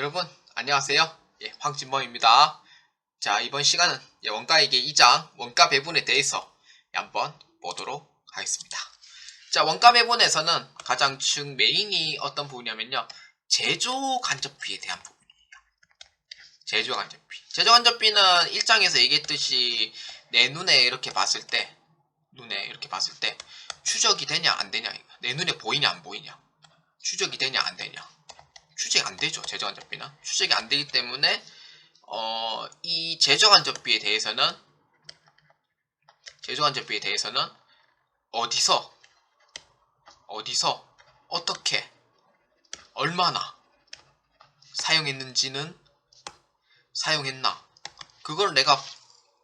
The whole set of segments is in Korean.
여러분 안녕하세요. 예, 황진범입니다. 자 이번 시간은 예, 원가에게 2장 원가 배분에 대해서 예, 한번 보도록 하겠습니다. 자 원가 배분에서는 가장 중 메인이 어떤 부분이냐면요 제조 간접비에 대한 부분이에요. 제조 간접비. 제조 간접비는 1장에서 얘기했듯이 내 눈에 이렇게 봤을 때 눈에 이렇게 봤을 때 추적이 되냐 안 되냐. 내 눈에 보이냐 안 보이냐 추적이 되냐 안 되냐 추적이 안 되죠. 제조간접비는. 추적이 안 되기 때문에 어, 이 제조간접비에 대해서는 제조간접비에 대해서는 어디서 어디서 어떻게 얼마나 사용했는지는 사용했나 그걸 내가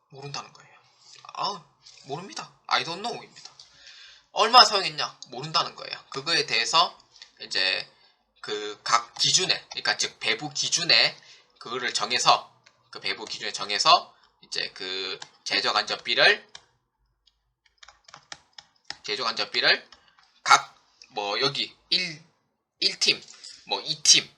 모른다는 거예요. 아 모릅니다. I don't know입니다. 얼마 사용했냐 모른다는 거예요. 그거에 대해서 이제 그 각 기준에 그러니까 즉 배부 기준에 그거를 정해서 그 배부 기준에 정해서 이제 그 제조 간접비를 제조 간접비를 각 뭐 여기 1 1팀 뭐 2팀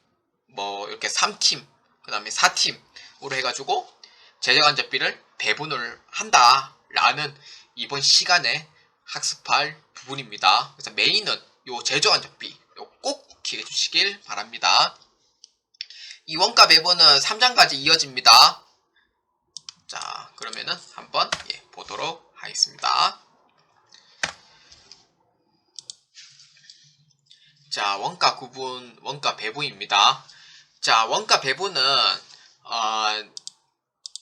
뭐 이렇게 3팀 그 다음에 4팀으로 해 가지고 제조 간접비를 배분을 한다라는 이번 시간에 학습할 부분입니다. 그래서 메인은 요 제조 간접비 요꼭 기억해 주시길 바랍니다. 이 원가 배분은 3장까지 이어집니다. 자, 그러면은 한번 예, 보도록 하겠습니다. 자, 원가 구분, 원가 배분입니다. 자, 원가 배분은 어,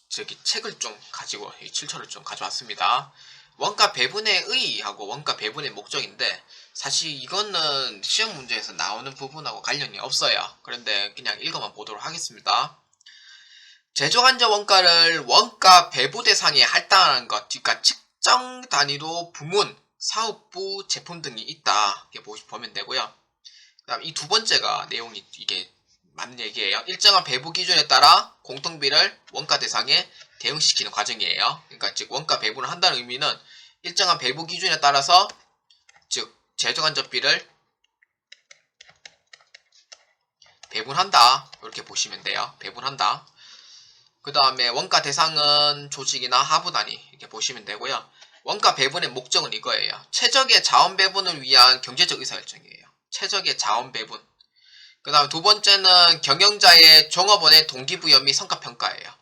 저기 책을 좀 가지고 이 출처를 좀 가져왔습니다. 원가 배분의 의의하고 원가 배분의 목적인데 사실 이거는 시험 문제에서 나오는 부분하고 관련이 없어요. 그런데 그냥 읽어만 보도록 하겠습니다. 제조간접 원가를 원가 배부 대상에 할당하는 것, 그러니까 측정 단위로 부문, 사업부, 제품 등이 있다. 이렇게 보면 되고요. 그다음 이 두 번째가 내용이 이게 맞는 얘기예요. 일정한 배부 기준에 따라 공통비를 원가 대상에 대응시키는 과정이에요. 그러니까 즉 원가 배분을 한다는 의미는 일정한 배부 기준에 따라서 즉 제조간접비를 배분한다. 이렇게 보시면 돼요. 배분한다. 그 다음에 원가 대상은 조직이나 하부 단위 이렇게 보시면 되고요. 원가 배분의 목적은 이거예요. 최적의 자원 배분을 위한 경제적 의사결정이에요. 최적의 자원 배분. 그 다음 두 번째는 경영자의 종업원의 동기부여 및 성과평가예요.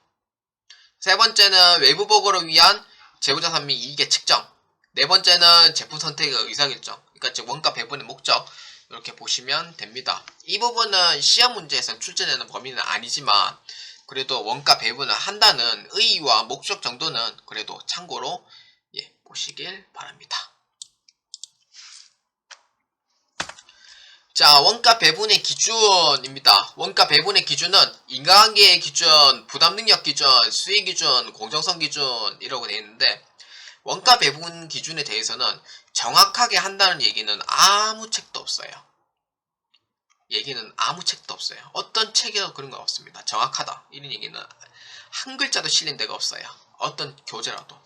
세 번째는 외부 보고를 위한 재무자산 및 이익의 측정. 네 번째는 제품 선택의 의사결정. 그러니까 즉 원가 배분의 목적. 이렇게 보시면 됩니다. 이 부분은 시험 문제에서 출제되는 범위는 아니지만 그래도 원가 배분을 한다는 의의와 목적 정도는 그래도 참고로 예, 보시길 바랍니다. 자, 원가 배분의 기준입니다. 원가 배분의 기준은 인과관계의 기준, 부담 능력 기준, 수익 기준, 공정성 기준 이라고 되어 있는데 원가 배분 기준에 대해서는 정확하게 한다는 얘기는 아무 책도 없어요. 얘기는 아무 책도 없어요. 어떤 책에도 그런 거 없습니다. 정확하다. 이런 얘기는 한 글자도 실린 데가 없어요. 어떤 교재라도.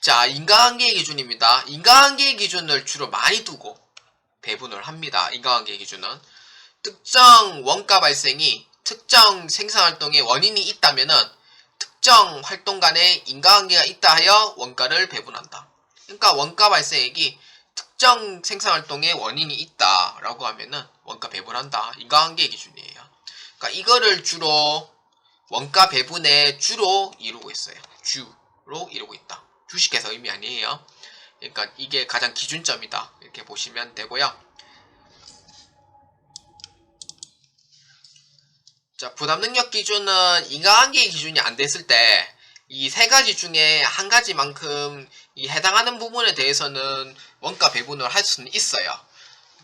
자, 인과관계의 기준입니다. 인과관계의 기준을 주로 많이 두고 배분을 합니다. 인과관계 기준은 특정 원가 발생이 특정 생산 활동의 원인이 있다면은 특정 활동 간에 인과관계가 있다 하여 원가를 배분한다. 그러니까 원가 발생액이 특정 생산 활동의 원인이 있다라고 하면은 원가 배분한다. 인과관계 기준이에요. 그러니까 이거를 주로 원가 배분에 주로 이루고 있어요. 주로 이루고 있다. 주식해서 의미 아니에요. 그러니까 이게 가장 기준점이다. 이렇게 보시면 되고요. 자, 부담 능력 기준은 인과관계 기준이 안 됐을 때 이 세 가지 중에 한 가지만큼 이 해당하는 부분에 대해서는 원가 배분을 할 수는 있어요.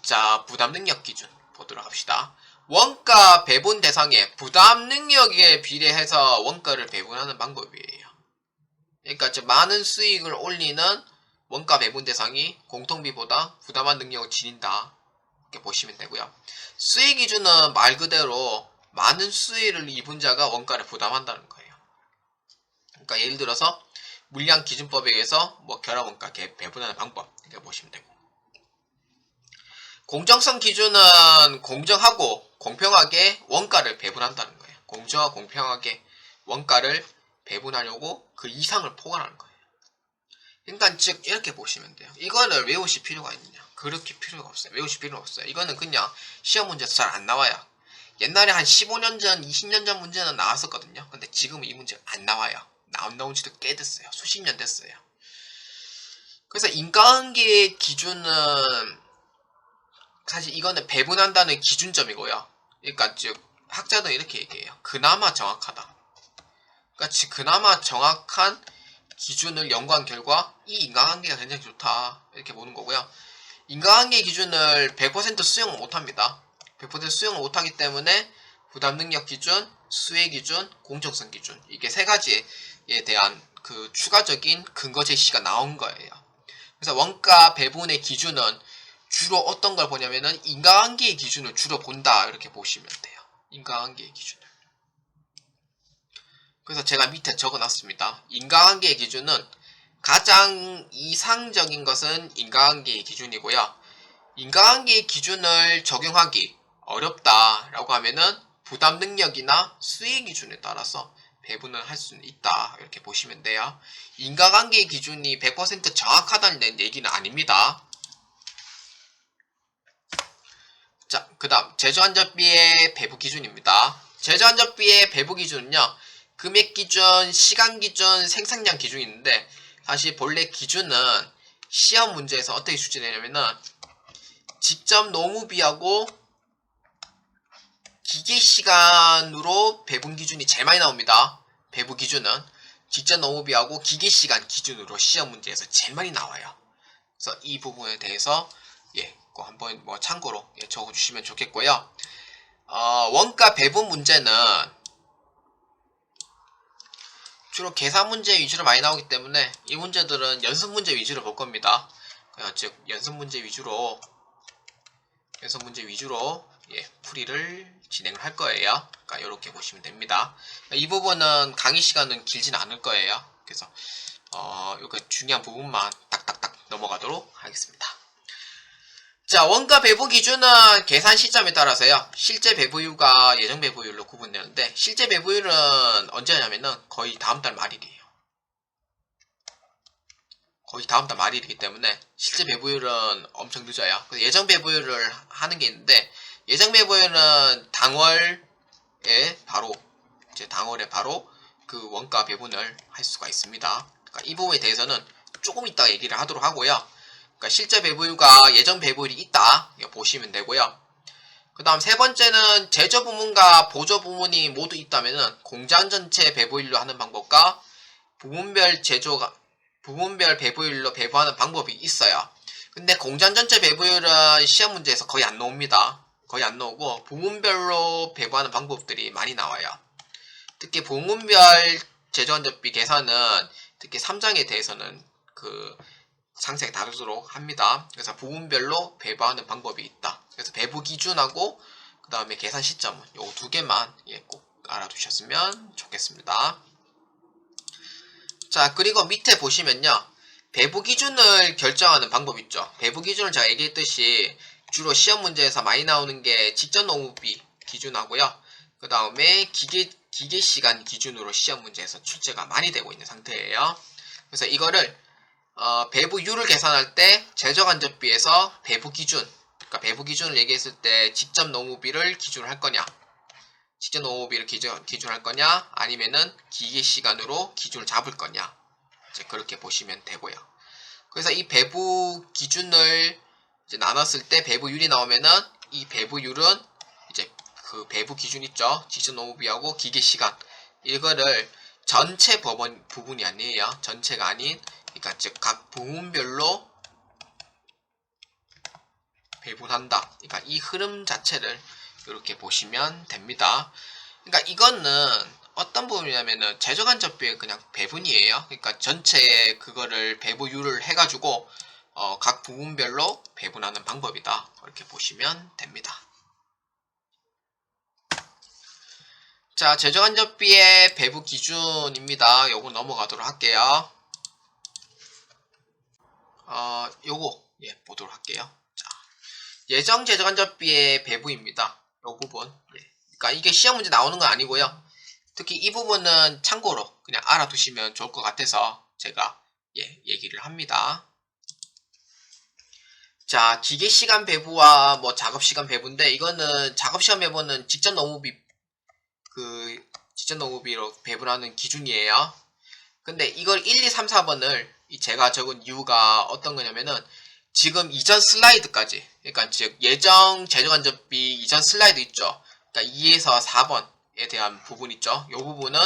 자, 부담 능력 기준 보도록 합시다. 원가 배분 대상에 부담 능력에 비례해서 원가를 배분하는 방법이에요. 그러니까 많은 수익을 올리는 원가 배분 대상이 공통비보다 부담한 능력을 지닌다. 이렇게 보시면 되고요. 수익 기준은 말 그대로 많은 수익을 입은 자가 원가를 부담한다는 거예요. 그러니까 예를 들어서 물량 기준법에 의해서 뭐 결합 원가 배분하는 방법 이렇게 보시면 되고. 공정성 기준은 공정하고 공평하게 원가를 배분한다는 거예요. 공정하고 공평하게 원가를 배분하려고 그 이상을 포괄하는 거예요. 그러니까 즉 이렇게 보시면 돼요. 이거를 외우실 필요가 있느냐? 그렇게 필요가 없어요. 외우실 필요 없어요. 이거는 그냥 시험 문제에서 잘 안 나와요. 옛날에 한 15년 전, 20년 전 문제는 나왔었거든요. 근데 지금은 이 문제 안 나와요. 나온 나온 지도 꽤 됐어요. 수십 년 됐어요. 그래서 인과관계의 기준은 사실 이거는 배분한다는 기준점이고요. 그러니까 즉 학자들은 이렇게 얘기해요. 그나마 정확하다. 그러니까 즉 그나마 정확한 기준을 연구한 결과 이 인과관계가 굉장히 좋다 이렇게 보는 거고요. 인과관계 기준을 100% 수용을 못합니다. 100% 수용을 못하기 때문에 부담 능력 기준, 수혜 기준, 공정성 기준 이게 세 가지에 대한 그 추가적인 근거 제시가 나온 거예요. 그래서 원가 배분의 기준은 주로 어떤 걸 보냐면은 인과관계의 기준을 주로 본다 이렇게 보시면 돼요. 인과관계의 기준을. 그래서 제가 밑에 적어놨습니다. 인과관계의 기준은 가장 이상적인 것은 인과관계의 기준이고요. 인과관계의 기준을 적용하기 어렵다라고 하면은 부담 능력이나 수익 기준에 따라서 배분을 할 수는 있다 이렇게 보시면 돼요. 인과관계의 기준이 100% 정확하다는 얘기는 아닙니다. 자, 그 다음 제조안전비의 배부 기준입니다. 제조안전비의 배부 기준은요. 금액 기준, 시간 기준, 생산량 기준이 있는데 사실 본래 기준은 시험 문제에서 어떻게 출제되냐면은 직접 노무비하고 기계 시간으로 배분 기준이 제일 많이 나옵니다. 배부 기준은 직접 노무비하고 기계 시간 기준으로 시험 문제에서 제일 많이 나와요. 그래서 이 부분에 대해서 예, 꼭 한번 뭐 참고로 예, 적어주시면 좋겠고요. 어, 원가 배분 문제는 주로 계산 문제 위주로 많이 나오기 때문에 이 문제들은 연습 문제 위주로 볼 겁니다. 어, 즉 연습 문제 위주로 연습 문제 위주로 예, 풀이를 진행을 할 거예요. 그러니까 이렇게 보시면 됩니다. 이 부분은 강의 시간은 길진 않을 거예요. 그래서 어, 이거 중요한 부분만 딱딱딱 넘어가도록 하겠습니다. 자, 원가 배부 기준은 계산 시점에 따라서요. 실제 배부율과 예정 배부율로 구분되는데 실제 배부율은 언제냐면은 거의 다음 달 말일이에요. 거의 다음 달 말일이기 때문에 실제 배부율은 엄청 늦어요. 예정 배부율을 하는 게 있는데 예정 배부율은 당월에 바로 이제 당월에 바로 그 원가 배분을 할 수가 있습니다. 그러니까 이 부분에 대해서는 조금 이따 얘기를 하도록 하고요. 그러니까 실제 배부율과 예정 배부율이 있다 보시면 되고요. 그 다음 세 번째는 제조 부문과 보조 부문이 모두 있다면은 공장 전체 배부율로 하는 방법과 부문별 제조가 부문별 배부율로 배부하는 방법이 있어요. 근데 공장 전체 배부율은 시험 문제에서 거의 안 나옵니다. 거의 안 나오고 부문별로 배부하는 방법들이 많이 나와요. 특히 부문별 제조안전비 계산은 특히 3장에 대해서는 그 상세히 다루도록 합니다. 그래서 부분별로 배부하는 방법이 있다. 그래서 배부 기준하고 그 다음에 계산 시점은 요 두 개만 예, 꼭 알아두셨으면 좋겠습니다. 자 그리고 밑에 보시면요. 배부 기준을 결정하는 방법 있죠. 배부 기준을 제가 얘기했듯이 주로 시험 문제에서 많이 나오는 게 직전 노무비 기준하고요. 그 다음에 기계, 기계 시간 기준으로 시험 문제에서 출제가 많이 되고 있는 상태예요. 그래서 이거를 어, 배부율을 계산할 때 제적안전비에서 배부 기준, 그러니까 배부 기준을 얘기했을 때 직접 노무비를 기준을 할 거냐, 직접 노무비를 기준, 기준할 거냐, 아니면은 기계 시간으로 기준을 잡을 거냐, 이제 그렇게 보시면 되고요. 그래서 이 배부 기준을 나눴을 때 배부율이 나오면은 이 배부율은 이제 그 배부 기준 있죠, 직접 노무비하고 기계 시간. 이거를 전체 법원 부분이 아니에요. 전체가 아닌 그러니까 즉 각 부문별로 배분한다. 그러니까 이 흐름 자체를 이렇게 보시면 됩니다. 그러니까 이거는 어떤 부분이냐면은 제조간접비의 그냥 배분이에요. 그러니까 전체에 그거를 배분율을 해가지고 어, 각 부분별로 배분하는 방법이다. 이렇게 보시면 됩니다. 자, 제조간접비의 배분 기준입니다. 요거 넘어가도록 할게요. 어, 요거 예, 보도록 할게요. 자, 예정 재정간접비의 배부입니다. 이 부분. 예. 그러니까 이게 시험 문제 나오는 건 아니고요. 특히 이 부분은 참고로 그냥 알아두시면 좋을 것 같아서 제가 예, 얘기를 합니다. 자, 기계 시간 배부와 뭐 작업 시간 배부인데 이거는 작업 시간 배부는 직전 너무비 그 직전 너무비로 배분하는 기준이에요. 근데 이걸 1, 2, 3, 4번을 제가 적은 이유가 어떤 거냐면은 지금 이전 슬라이드까지 그러니까 즉 예정 재정간접비 이전 슬라이드 있죠. 그러니까 2에서 4번에 대한 부분 있죠. 이 부분은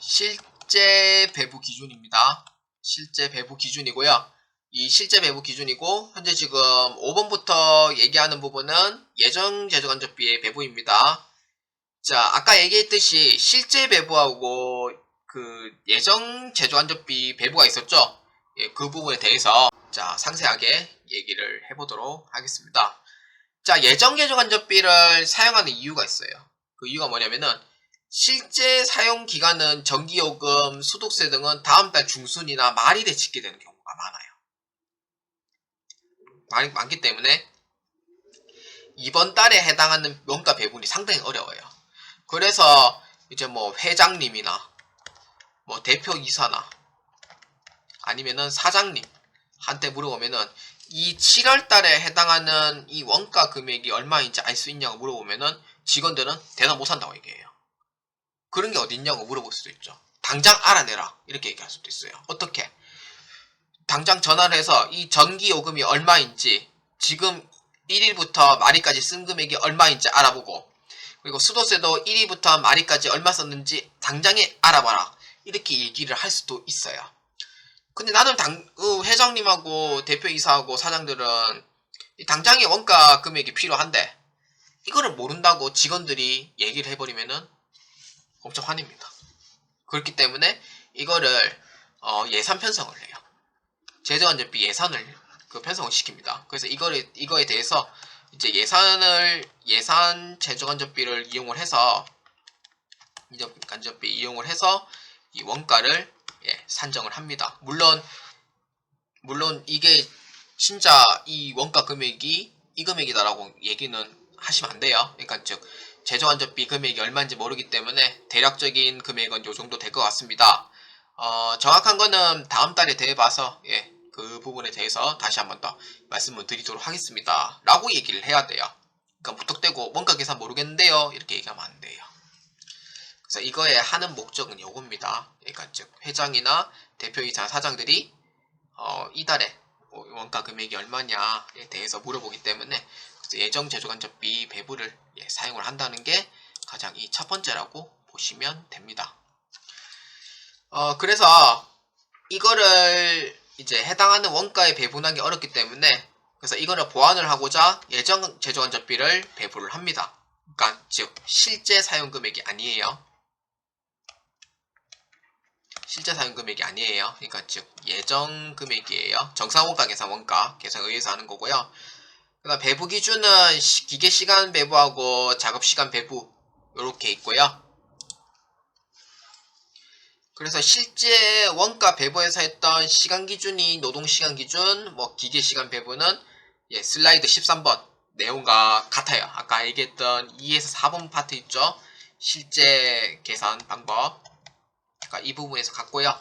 실제 배부 기준입니다. 실제 배부 기준이고요. 이 실제 배부 기준이고 현재 지금 5번부터 얘기하는 부분은 예정 재정간접비의 배부입니다. 자, 아까 얘기했듯이 실제 배부하고 그 예정 재정간접비 배부가 있었죠. 예, 그 부분에 대해서 자 상세하게 얘기를 해보도록 하겠습니다. 자, 예정 재정간접비를 사용하는 이유가 있어요. 그 이유가 뭐냐면은 실제 사용 기간은 전기요금, 소득세 등은 다음 달 중순이나 말일에 짓게 되는 경우가 많아요. 많이, 많기 때문에 이번 달에 해당하는 원가 배분이 상당히 어려워요. 그래서 이제 뭐 회장님이나 뭐 대표이사나 아니면은 사장님 한테 물어보면은 이 7월 달에 해당하는 이 원가 금액이 얼마인지 알 수 있냐고 물어보면은 직원들은 대답 못 한다고 얘기해요. 그런 게 어디 있냐고 물어볼 수도 있죠. 당장 알아내라. 이렇게 얘기할 수도 있어요. 어떻게? 당장 전화를 해서 이 전기 요금이 얼마인지 지금 1일부터 말일까지 쓴 금액이 얼마인지 알아보고 그리고 수도세도 1일부터 말일까지 얼마 썼는지 당장에 알아봐라. 이렇게 얘기를 할 수도 있어요. 근데 나는 당, 어, 회장님하고 대표이사하고 사장들은 이 당장의 원가 금액이 필요한데 이거를 모른다고 직원들이 얘기를 해버리면은 엄청 화냅니다. 그렇기 때문에 이거를 어, 예산 편성을 해요. 재정안전비 예산을 그 편성을 시킵니다. 그래서 이거를 이거에 대해서 이제 예산을 예산 재정안전비를 이용을 해서 간접비 이용을 해서 이 원가를 예, 산정을 합니다. 물론 물론 이게 진짜 이 원가 금액이 이 금액이다라고 얘기는 하시면 안 돼요. 그러니까 즉 재정안전비 금액이 얼마인지 모르기 때문에 대략적인 금액은 요 정도 될 것 같습니다. 어, 정확한 거는 다음 달에 대해 봐서 예, 그 부분에 대해서 다시 한번 더 말씀을 드리도록 하겠습니다. 라고 얘기를 해야 돼요. 그러니까 무턱대고 원가 계산 모르겠는데요. 이렇게 얘기하면 안 돼요. 그래서 이거에 하는 목적은 요겁니다. 그러니까 즉 회장이나 대표이사 사장들이 어, 이달에 원가 금액이 얼마냐에 대해서 물어보기 때문에 예정 제조간접비 배부를 예, 사용을 한다는 게 가장 이 첫 번째라고 보시면 됩니다. 어, 그래서 이거를 이제 해당하는 원가에 배분하기 어렵기 때문에 그래서 이거를 보완을 하고자 예정 제조간접비를 배부를 합니다. 그러니까 즉 실제 사용 금액이 아니에요. 실제 사용 금액이 아니에요. 그러니까 즉 예정 금액이에요. 정상 원가 계산 원가 계산에 의해서 하는 거고요. 그다음 배부 기준은 시- 기계 시간 배부하고 작업 시간 배부 이렇게 있고요. 그래서 실제 원가 배부에서 했던 시간 기준이 노동 시간 기준, 뭐 기계 시간 배부는 예, 슬라이드 13번 내용과 같아요. 아까 얘기했던 2에서 4번 파트 있죠. 실제 계산 방법. 이 부분에서 같고요.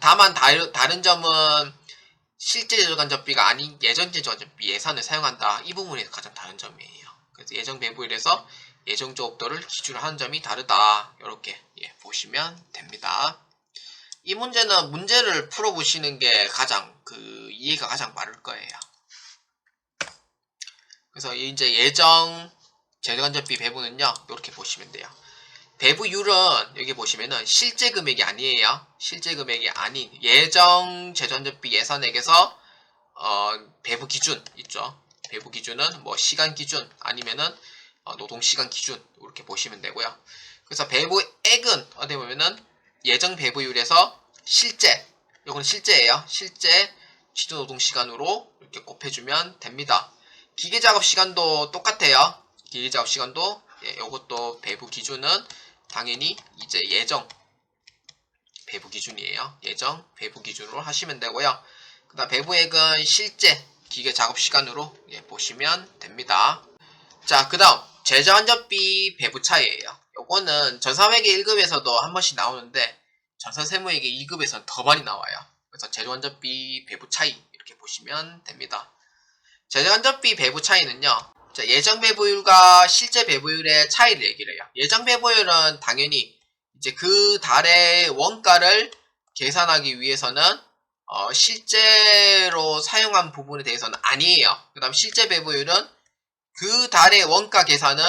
다만 다른, 점은 실제 제조간접비가 아닌 예전 제조간접비 예산을 사용한다. 이 부분이 가장 다른 점이에요. 그래서 예정 배부일에서 예정 조업도를 기준으로 하는 점이 다르다. 이렇게 예, 보시면 됩니다. 이 문제는 문제를 풀어보시는 게 가장 그 이해가 가장 빠를 거예요. 그래서 이제 예정 재간접비 배부는요 이렇게 보시면 돼요. 배부율은 여기 보시면은 실제 금액이 아니에요. 실제 금액이 아닌 예정 재전접비 예산액에서 어, 배부 기준 있죠. 배부 기준은 뭐 시간 기준 아니면은 어, 노동 시간 기준 이렇게 보시면 되고요. 그래서 배부액은 어디 보면은 예정 배부율에서 실제 이건 실제예요. 실제 취조 노동 시간으로 이렇게 곱해주면 됩니다. 기계 작업 시간도 똑같아요. 기계 작업 시간도 예, 이것도 배부 기준은 당연히 이제 예정 배부 기준이에요. 예정 배부 기준으로 하시면 되고요. 그 다음 배부액은 실제 기계 작업 시간으로 예, 보시면 됩니다. 자, 그 다음 제저환전비 배부 차이예요. 요거는 전사회계 1급에서도 한 번씩 나오는데 전사세무회계 2급에서는 더 많이 나와요. 그래서 제조환전비 배부 차이 이렇게 보시면 됩니다. 제조환전비 배부 차이는요. 자, 예정 배부율과 실제 배부율의 차이를 얘기를 해요. 예정 배부율은 당연히 이제 그 달의 원가를 계산하기 위해서는 어, 실제로 사용한 부분에 대해서는 아니에요. 그 다음 실제 배부율은 그 달의 원가 계산은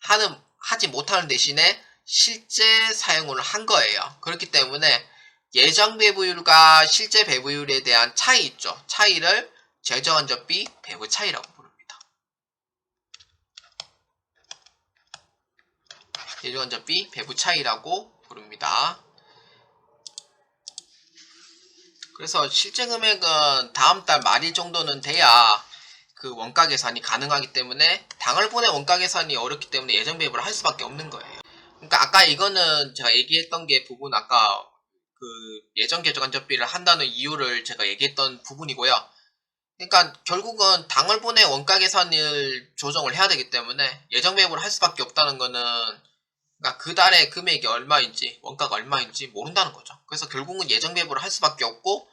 하는, 하지 못하는 대신에 실제 사용을 한 거예요. 그렇기 때문에 예정 배부율과 실제 배부율에 대한 차이 있죠. 차이를 제저환전비 배부 차이라고 부릅니다. 예정환전비 배부 차이라고 부릅니다. 그래서 실제 금액은 다음 달 말일 정도는 돼야 그 원가 계산이 가능하기 때문에 당월분의 원가 계산이 어렵기 때문에 예정 배부를 할 수밖에 없는 거예요. 그러니까 아까 이거는 제가 얘기했던 게 부분 아까 그 예정 계정간접비를 한다는 이유를 제가 얘기했던 부분이고요. 그러니까 결국은 당월분의 원가 계산을 조정을 해야 되기 때문에 예정 배부를 할 수밖에 없다는 거는 그러니까 그 달의 금액이 얼마인지 원가가 얼마인지 모른다는 거죠. 그래서 결국은 예정 배부를 할 수밖에 없고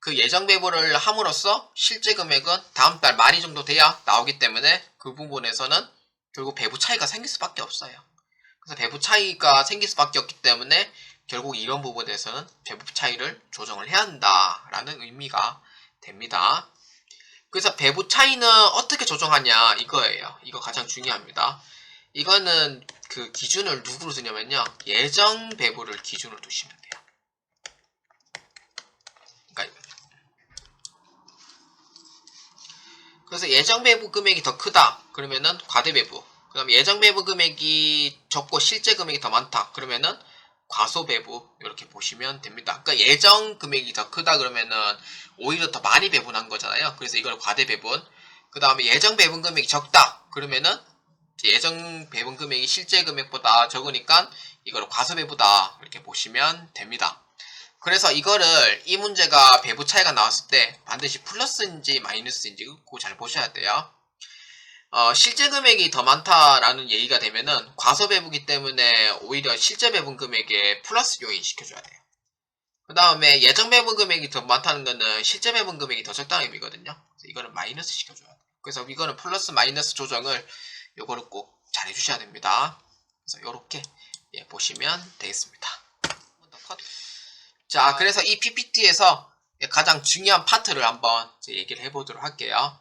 그 예정 배부를 함으로써 실제 금액은 다음 달 말이 정도 돼야 나오기 때문에 그 부분에서는 결국 배부 차이가 생길 수밖에 없어요. 그래서 배부 차이가 생길 수밖에 없기 때문에 결국 이런 부분에서는 배부 차이를 조정을 해야 한다라는 의미가 됩니다. 그래서 배부 차이는 어떻게 조정하냐 이거예요. 이거 가장 중요합니다. 이거는 그 기준을 누구로 두냐면요. 예정 배부를 기준으로 두시면 돼요. 그러니까 그래서 예정 배부 금액이 더 크다. 그러면은 과대 배부. 그 다음 예정 배부 금액이 적고 실제 금액이 더 많다. 그러면은 과소 배부 이렇게 보시면 됩니다. 그러니까 예정 금액이 더 크다 그러면은 오히려 더 많이 배분한 거잖아요. 그래서 이걸 과대 배분. 그 다음에 예정 배분 금액이 적다. 그러면은 예정 배분 금액이 실제 금액보다 적으니까 이걸 과소 배부다 이렇게 보시면 됩니다. 그래서 이거를 이 문제가 배부 차이가 나왔을 때 반드시 플러스인지 마이너스인지 그거 잘 보셔야 돼요. 어, 실제 금액이 더 많다라는 얘기가 되면은 과소 배부기 때문에 오히려 실제 배분 금액에 플러스 요인 시켜줘야 돼요. 그 다음에 예정 배분 금액이 더 많다는 거는 실제 배분 금액이 더 적다는 의미거든요. 이거는 마이너스 시켜줘야 돼요. 그래서 이거는 플러스 마이너스 조정을 요거를 꼭 잘 해주셔야 됩니다. 그래서 요렇게 예, 보시면 되겠습니다. 자, 그래서 이 PPT에서 가장 중요한 파트를 한번 얘기를 해보도록 할게요.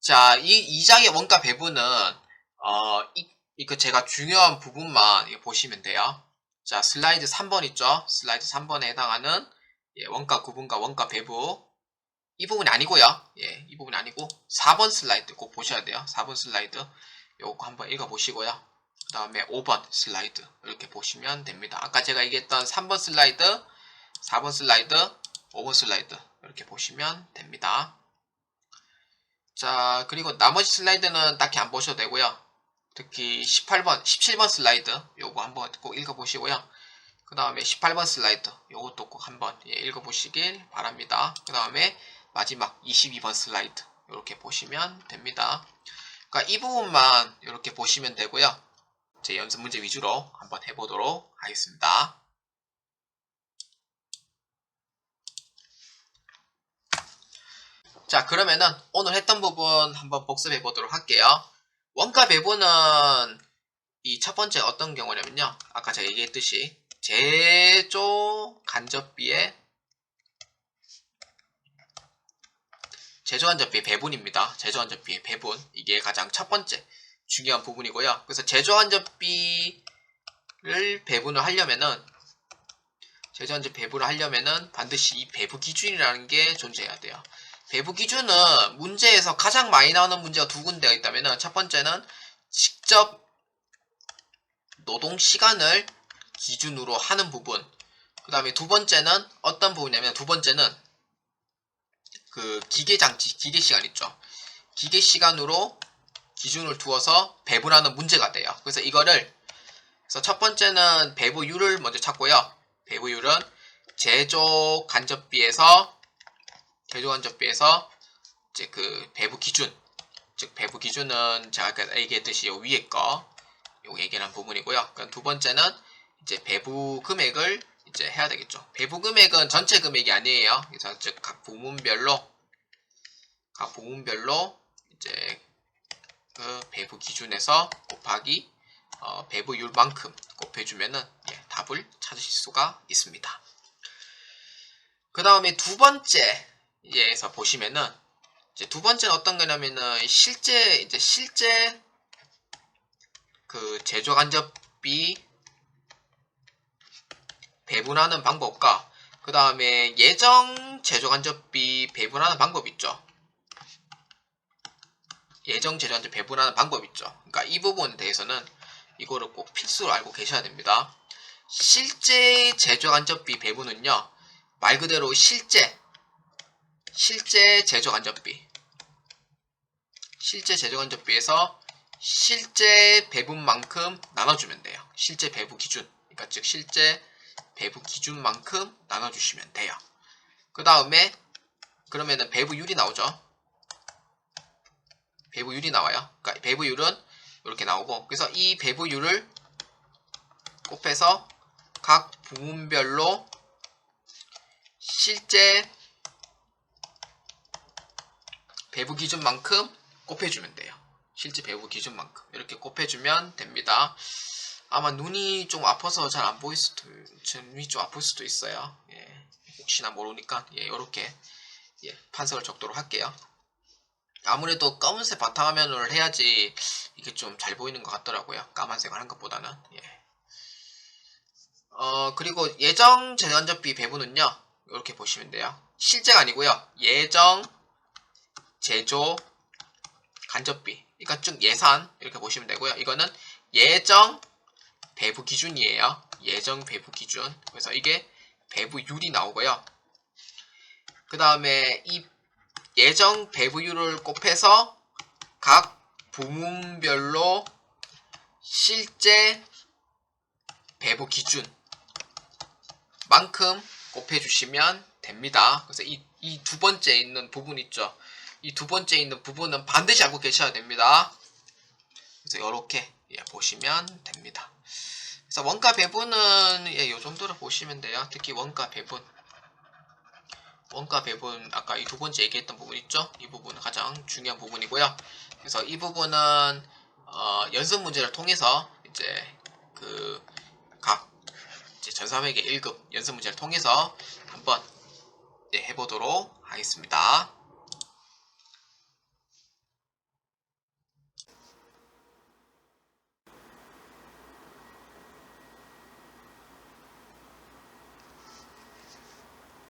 자, 이, 이 장의 원가 배분은, 어, 이, 이거 제가 중요한 부분만 보시면 돼요. 자, 슬라이드 3번 있죠? 슬라이드 3번에 해당하는, 예, 원가 구분과 원가 배부. 이 부분이 아니고요. 예, 이 부분이 아니고, 4번 슬라이드 꼭 보셔야 돼요. 4번 슬라이드. 요거 한번 읽어보시고요. 그 다음에 5번 슬라이드. 이렇게 보시면 됩니다. 아까 제가 얘기했던 3번 슬라이드, 4번 슬라이드, 5번 슬라이드. 이렇게 보시면 됩니다. 자, 그리고 나머지 슬라이드는 딱히 안 보셔도 되고요. 특히 18번, 17번 슬라이드 요거 한번 꼭 읽어보시고요. 그 다음에 18번 슬라이드 요것도 꼭 한번 예, 읽어보시길 바랍니다. 그 다음에 마지막 22번 슬라이드 이렇게 보시면 됩니다. 그러니까 이 부분만 이렇게 보시면 되고요. 제 연습 문제 위주로 한번 해보도록 하겠습니다. 자 그러면은 오늘 했던 부분 한번 복습해 보도록 할게요. 원가 배분은 이 첫 번째 어떤 경우냐면요. 아까 제가 얘기했듯이 제조 간접비의 제조 간접비의 배분입니다. 제조 간접비의 배분 이게 가장 첫 번째 중요한 부분이고요. 그래서 제조 간접비를 배분을 하려면은 제조 간접 배분을 하려면은 반드시 이 배분 기준이라는 게 존재해야 돼요. 배부 기준은 문제에서 가장 많이 나오는 문제가 두 군데가 있다면 첫 번째는 직접 노동 시간을 기준으로 하는 부분 그 다음에 두 번째는 어떤 부분이냐면 두 번째는 그 기계 장치 기계 시간 있죠? 기계 시간으로 기준을 두어서 배분하는 문제가 돼요. 그래서 이거를 그래서 첫 번째는 배부율을 먼저 찾고요. 배부율은 제조 간접비에서 제조 간접비에서 이제 그 배부 기준 즉 배부 기준은 제가 아까 얘기했듯이 요 위에 거 요거 얘기하는 부분이고요. 그럼 두 번째는 이제 배부 금액을 이제 해야 되겠죠. 배부 금액은 전체 금액이 아니에요. 그래서 즉각 부문별로 각 부문별로 이제 그 배부 기준에서 곱하기 어, 배부율만큼 곱해주면은 예, 답을 찾으실 수가 있습니다. 그 다음에 두 번째에서 보시면은 이제 두 번째는 어떤 거냐면은 실제 이제 실제 그 제조 간접비 배분하는 방법과 그 다음에 예정 제조 간접비 배분하는 방법 있죠. 예정 제조 간접 배분하는 방법 있죠. 그러니까 이 부분에 대해서는 이거를 꼭 필수로 알고 계셔야 됩니다. 실제 제조 간접비 배분은요. 말 그대로 실제 실제 제조 간접비 실제 제조 간접비에서 실제 배분만큼 나눠주면 돼요. 실제 배분 기준 그러니까 즉 실제 배분 기준만큼 나눠주시면 돼요. 그 다음에 그러면은 배부율이 나오죠. 배부율이 나와요. 그러니까 배부율은 이렇게 나오고 그래서 이 배부율을 곱해서 각 부문별로 실제 배부 기준만큼 곱해주면 돼요. 실제 배부 기준만큼 이렇게 곱해주면 됩니다. 아마 눈이 좀 아파서 잘 안 보일 수도 제 눈이 좀 아플 수도 있어요. 예, 혹시나 모르니까 예, 이렇게 예, 판석을 적도록 할게요. 아무래도 검은색 바탕화면을 해야지 이게 좀 잘 보이는 것 같더라고요. 까만색을 한 것보다는. 예. 어, 그리고 예정 재간접비 배분은요. 이렇게 보시면 돼요. 실제가 아니고요. 예정 제조 간접비. 그러니까 쭉 예산 이렇게 보시면 되고요. 이거는 예정 배부 기준이에요. 예정 배부 기준. 그래서 이게 배부율이 나오고요. 그 다음에 이 예정 배부율을 곱해서 각 부문별로 실제 배부 기준 만큼 곱해주시면 됩니다. 그래서 이, 이 두 번째 있는 부분 있죠. 이 두 번째 있는 부분은 반드시 알고 계셔야 됩니다. 그래서 이렇게 예, 보시면 됩니다. 그래서 원가 배분은 예, 이 정도로 보시면 돼요. 특히 원가 배분. 원가 배분 아까 이 두 번째 얘기했던 부분 있죠? 이 부분은 가장 중요한 부분이고요. 그래서 이 부분은 어, 연습 문제를 통해서 이제 그각 전3회계 1급 연습 문제를 통해서 한번 네, 해보도록 하겠습니다.